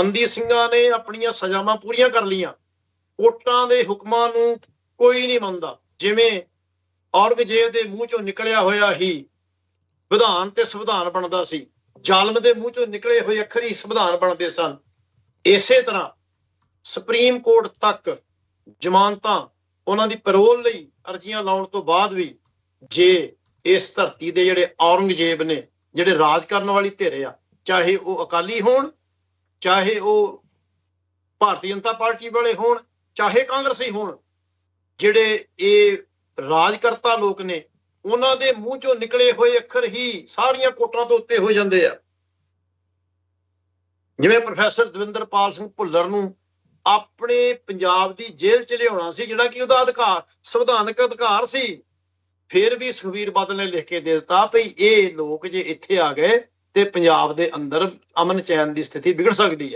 ਬੰਦੀ ਸਿੰਘਾਂ ਨੇ ਆਪਣੀਆਂ ਸਜ਼ਾਵਾਂ ਪੂਰੀਆਂ ਕਰ ਲੀਆਂ ਕੋਟਾਂ ਦੇ ਹੁਕਮਾਂ ਨੂੰ ਕੋਈ ਨਹੀਂ ਮੰਨਦਾ। ਜਿਵੇਂ ਔਰੰਗਜ਼ੇਬ ਦੇ ਮੂੰਹ ਚੋਂ ਨਿਕਲਿਆ ਹੋਇਆ ਹੀ ਵਿਧਾਨ ਤੇ ਸੰਵਿਧਾਨ ਬਣਦਾ ਸੀ। ਜ਼ਾਲਮ ਦੇ ਮੂੰਹ ਚੋਂ ਨਿਕਲੇ ਹੋਏ ਅੱਖਰ ਹੀ ਸੰਵਿਧਾਨ ਬਣਦੇ ਸਨ। ਇਸੇ ਤਰ੍ਹਾਂ ਸੁਪਰੀਮ ਕੋਰਟ ਤੱਕ ਜ਼ਮਾਨਤਾਂ ਉਹਨਾਂ ਦੀ ਪੈਰੋਲ ਲਈ ਅਰਜ਼ੀਆਂ ਲਾਉਣ ਤੋਂ ਬਾਅਦ ਵੀ ਜੇ ਇਸ ਧਰਤੀ ਦੇ ਜਿਹੜੇ ਔਰੰਗਜ਼ੇਬ ਨੇ, ਜਿਹੜੇ ਰਾਜ ਕਰਨ ਵਾਲੀ ਧਿਰ ਆ, ਚਾਹੇ ਉਹ ਅਕਾਲੀ ਹੋਣ ਚਾਹੇ ਉਹ ਭਾਰਤੀ ਜਨਤਾ ਪਾਰਟੀ ਵਾਲੇ ਹੋਣ, ਚਾਹੇ ਕਾਂਗਰਸੀ ਹੋਣ, ਜਿਹੜੇ ਇਹ ਰਾਜਕਰਤਾ ਲੋਕ ਨੇ, ਉਹਨਾਂ ਦੇ ਮੂੰਹ ਚੋਂ ਨਿਕਲੇ ਹੋਏ ਅੱਖਰ ਹੀ ਸਾਰੀਆਂ ਕੋਟਾਂ ਤੋਂ ਉੱਤੇ ਹੋ ਜਾਂਦੇ ਆ। ਜਿਵੇਂ ਪ੍ਰੋਫੈਸਰ ਦਵਿੰਦਰਪਾਲ ਸਿੰਘ ਭੁੱਲਰ ਨੂੰ ਆਪਣੇ ਪੰਜਾਬ ਦੀ ਜੇਲ੍ਹ ਚ ਲਿਆਉਣਾ ਸੀ, ਜਿਹੜਾ ਕਿ ਉਹਦਾ ਅਧਿਕਾਰ, ਸੰਵਿਧਾਨਕ ਅਧਿਕਾਰ ਸੀ, ਫਿਰ ਵੀ ਸੁਖਵੀਰ ਬਾਦਲ ਨੇ ਲਿਖ ਕੇ ਦੇ ਦਿੱਤਾ ਭਈ ਇਹ ਲੋਕ ਜੇ ਇੱਥੇ ਆ ਗਏ ਤੇ ਪੰਜਾਬ ਦੇ ਅੰਦਰ ਅਮਨ ਚੈਨ ਦੀ ਸਥਿਤੀ ਵਿਗੜ ਸਕਦੀ ਹੈ।